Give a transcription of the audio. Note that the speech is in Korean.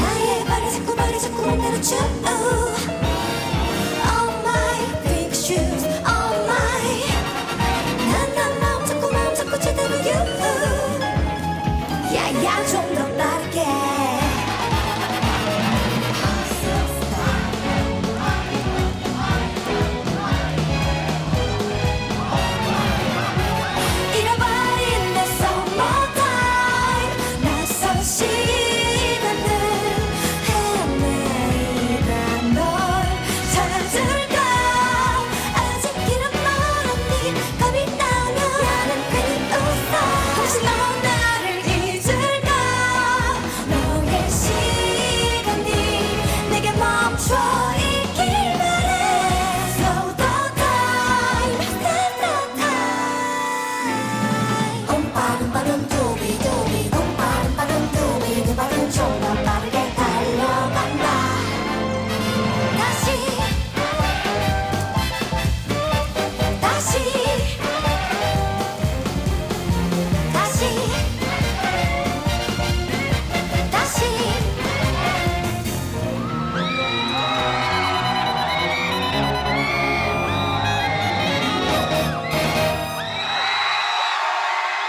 나의 발을 자꾸 발을 자꾸 내려줘